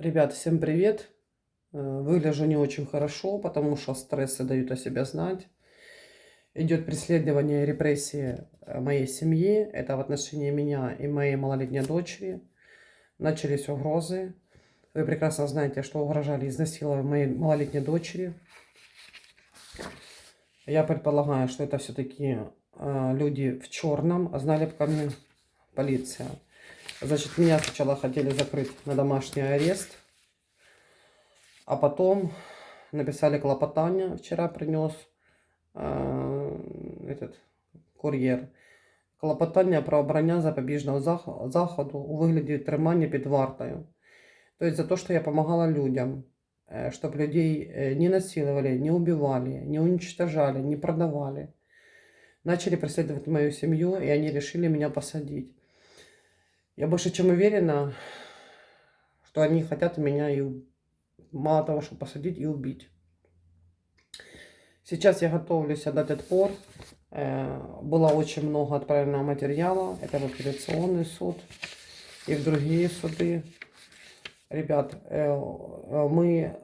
Ребят, всем привет. Э, Выгляжу не очень хорошо, потому что стрессы дают о себе знать. Идет преследование и репрессии э, моей семьи. Это в отношении меня и моей малолетней дочери. Начались угрозы. Вы прекрасно знаете, что угрожали изнасиловать моей малолетней дочери. Я предполагаю, что это все-таки люди в черном, а знали бы ко мне полиция. Значит, меня сначала хотели закрыть на домашний арест, а потом написали клопотание, вчера принес э, этот кур'єр. Клопотання про обрання запобіжного зах- заходу у вигляді тримання під вартою. Тобто за те, що я допомагала людям, щоб людей э, не насиловали, не убивали, не уничтожали, не продавали. Начали преследовать мою семью, и они решили меня посадить. Я больше чем уверена, что они хотят меня и мало того, что посадить, и убить. Сейчас я готовлюсь отдать отпор. Э, Было очень много отправленного материала. Это в апелляционный суд и в другие суды. Ребят, э, э, мы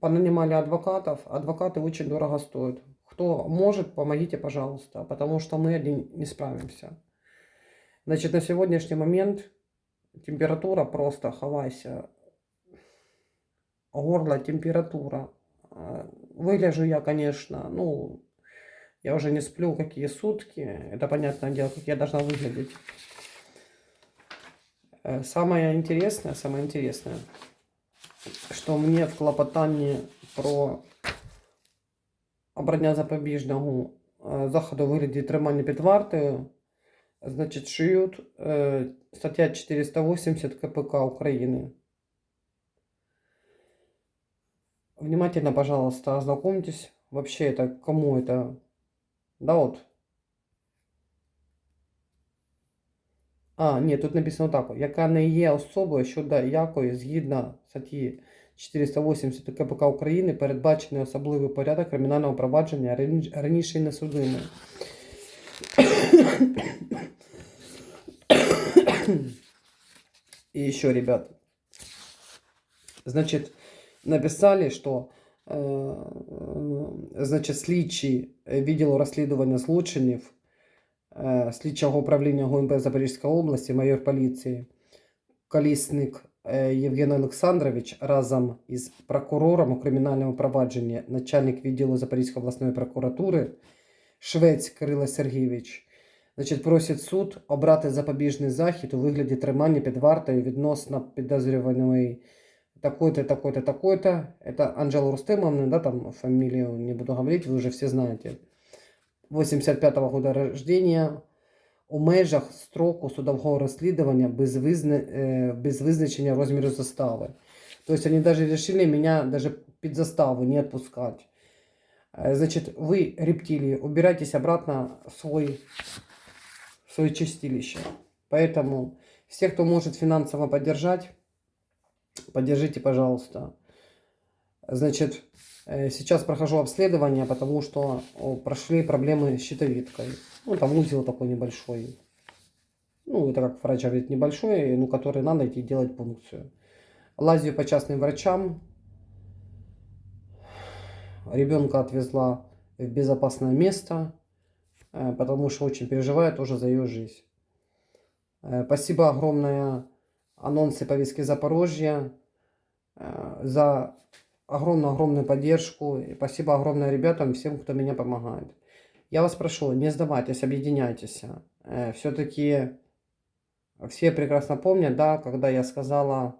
понанимали адвокатов. Адвокаты очень дорого стоят. Кто может, помогите, пожалуйста, потому что мы один не справимся. Значит, на сегодняшний момент температура просто, хавайся. Горло, температура. А, Выгляжу я, конечно, ну, я уже не сплю какие сутки. Это понятное дело, как я должна выглядеть. Э, Самое интересное, самое интересное, що мені в клопотанні про обрання запобіжного е, заходу у вигляді тримання під вартою, значить, шиють е, стаття 480 КПК України. Внимательно, пожалуйста, ознакомьтесь. Вообще это кому это? Да вот. А, ні, тут написано так, яка не є особою, щодо якої згідно статті 480 КПК України передбачений особливий порядок кримінального провадження раніше не судимий. И еще, ребят, значит, написали, що е, е, значить, слідчий відділу розслідування злочинів слідчого управління ГУНП Запорізької області, майор поліції Колісник Євген Олександрович разом із прокурором у кримінальному провадженні, начальник відділу Запорізької обласної прокуратури Швець Кирило Сергійович Значить, просить суд обрати запобіжний захід у вигляді тримання під вартою відносно підозрюваної такой-то, такой-то, такой-то. Это Анжела Рустемовна, да, там фамилию не буду говорить, вы уже все знаете. 85-го года рождения у межах строку судового розслідування без, визна... е, без визначення розміру застави. То есть они даже решили меня даже під заставу не отпускать. Э, Значит, вы, рептилии, убирайтесь обратно в свой, в свое чистилище. Поэтому все, кто может финансово поддержать, поддержите, пожалуйста. Значит, э, сейчас прохожу обследование, потому что прошли проблемы с щитовидкой. Ну, там узел такой небольшой. Ну, это как врач говорит, небольшой, ну, который надо идти делать пункцию. Лазию по частным врачам. Ребенка отвезла в безопасное место, потому что очень переживаю тоже за ее жизнь. Э, Спасибо огромное анонсы повестки Запорожья э, за огромную-огромную поддержку. И спасибо огромное ребятам, всем, кто меня помогает. Я вас прошу, не сдавайтесь, объединяйтесь. Все-таки все прекрасно помнят, да, когда я сказала,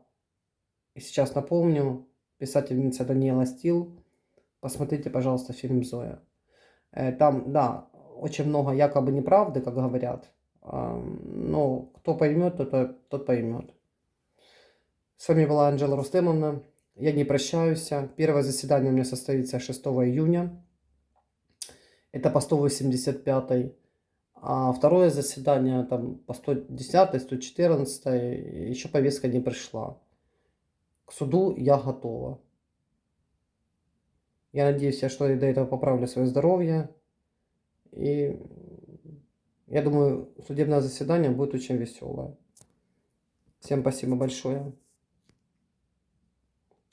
и сейчас напомню, писательница Даниэла Стил, посмотрите, пожалуйста, фильм «Зоя». Э, Там, да, очень много якобы неправды, как говорят. Ам, Но кто поймет, тот, тот поймет. С вами была Анжела Рустемовна. Я не прощаюсь. Первое заседание у меня состоится 6 июня. Это по 185. А второе заседание там по 110, 114. Еще повестка не пришла. К суду я готова. Я надеюсь, я что и до этого поправлю свое здоровье. И я думаю, судебное заседание будет очень веселое. Всем спасибо большое.